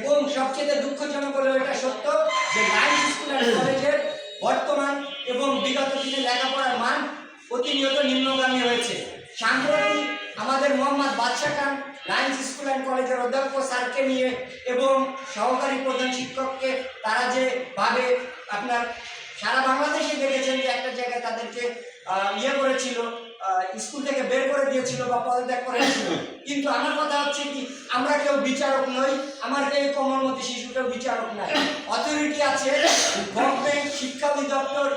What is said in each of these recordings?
এবং সবচেয়ে দুঃখজনক হলো এটা সত্য যে লাইন্স স্কুল অ্যান্ড কলেজের বর্তমান এবং বিগত দিনে লেখাপড়ার মান প্রতিনিয়ত নিম্নগামী হয়েছে। সাম্প্রতিক আমাদের Mohammad Badsha Khan lines school and কলেজের অধ্যক্ষ স্যারকে নিয়ে এবং সহকারী প্রধান শিক্ষককে তারা যে ভাবে আপনার সারা বাংলাদেশে দেখেছেন যে একটা জায়গায় তাদেরকে ইয়ে করেছিল স্কুল থেকে বের করে দিয়েছিল বা পদত্যাগ করেছিল কিন্তু আমার কথা হচ্ছে কি, আমরা কেউ বিচারক নই, আমার এই কোমলমতি শিশুকেও বিচারক নাই। অথরিটি আছে গভর্নমেন্ট শিক্ষা অধিদপ্তর,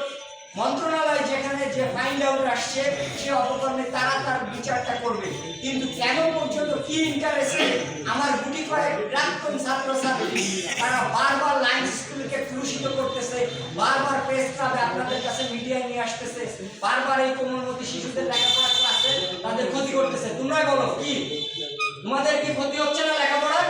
মন্ত্রণালয় যেখানে যে ফাইন্ড আউট আসছে, সে অপকর্মে তারা তার বিচারটা করবে। কিন্তু কেন পর্যন্ত কি ইন্টারেস্টে আমার গুটি কয়েক প্রাক্তন ছাত্রছাত্রী, তারা বারবার লাইন স্কুলকে কলুষিত করতেছে বারবার প্রেস ক্লাবে আপনাদের কাছে মিডিয়ায় আসতেছে বারবার এই কোমলমতি শিশুদের লেখাপড়া ক্লাসে তাদের ক্ষতি করতেছে। তোমরাই বলো, কি? তোমাদের কি ক্ষতি হচ্ছে না লেখাপড়ার?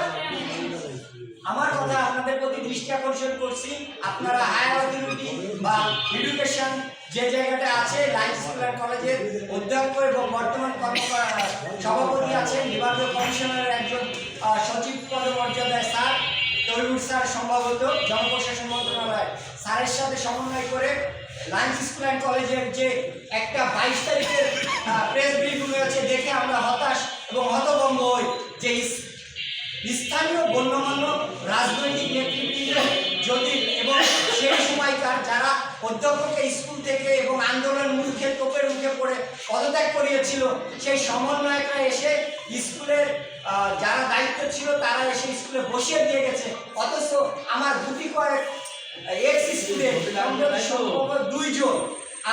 আমার কথা আপনাদের প্রতি দৃষ্টি আকর্ষণ করছি। আপনারা হায়ার অথরিটি বা এডুকেশন যে জায়গাটা আছে লাইফ স্কুল অ্যান্ড কলেজের অধ্যক্ষ এবং বর্তমান সভাপতি আছেন, বিভাগীয় কমিশনারের একজন সচিব পদমর্যাদায় স্যার তৈরুর স্যার সম্ভবত, জনপ্রশাসন মন্ত্রণালয়। স্যারের সাথে সমন্বয় করে লাইন্স স্কুল অ্যান্ড কলেজের যে একটা বাইশ তারিখের প্রেস ব্রিফিং হয়েছে দেখে আমরা হতাশ এবং হতভম্ব হই যে স্থানীয় গণ্যমান্য রাজনৈতিক নেতৃবৃন্দ যদি এবং সেই সময়কার যারা অধ্যক্ষকে স্কুল থেকে এবং আন্দোলন মুখে তোপের মুখে পড়ে পদত্যাগ করিয়েছিল, সেই সমন্বয়করা এসে স্কুলের যারা দায়িত্ব ছিল তারা এসে স্কুলে বসিয়ে দিয়ে গেছে। অথচ আমার দুটি কয়েক এক্স স্কুলে অন্তত সম্ভব দুইজন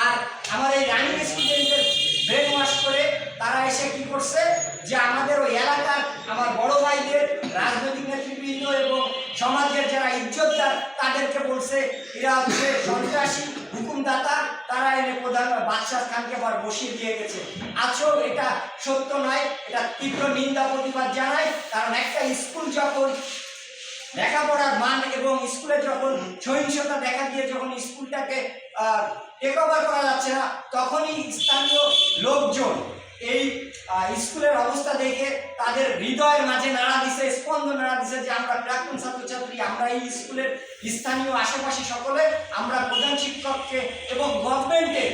আর আমার এই রানিং স্টুডেন্টদের ব্রেন ওয়াশ করে তারা এসে কি করছে যে আমাদের ওই এলাকার আমার বড় ভাইদের রাজনৈতিক নেতৃবৃন্দ এবং সমাজের যারা ইজ্জতদার, তাদেরকে বলছে, এরা হচ্ছে সন্ত্রাসী, হুকুমদাতা, তারা এনে প্রধান বাদশাহ খানকে আবার বসিয়ে দিয়ে গেছে। আছো এটা সত্য নয়, এটা তীব্র নিন্দা প্রতিবাদ জানাই কারণ একটা স্কুল যখন লেখাপড়ার মান এবং স্কুলে যখন সহিংসতা দেখা দিয়ে যখন স্কুলটাকে টেক ওভার করা যাচ্ছে না, তখনই স্থানীয় লোকজন এই স্কুলের অবস্থা দেখে তাদের হৃদয়ের মাঝে নাড়া দিছে স্পন্দন নাড়া দিছে যে আমরা প্রাক্তন ছাত্রছাত্রী, আমরা এই স্কুলের স্থানীয় আশেপাশে সকলে, আমরা প্রধান শিক্ষককে এবং গভর্নমেন্টের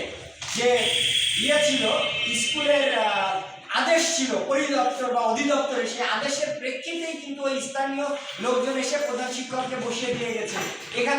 যে ইয়ে ছিল, স্কুলের আদেশ ছিল, পরিদপ্তর বা অধিদপ্তরে, সেই আদেশের প্রেক্ষিতেই কিন্তু ওই স্থানীয় লোকজন এসে প্রধান শিক্ষককে বসিয়ে দিয়ে গেছে। এখানে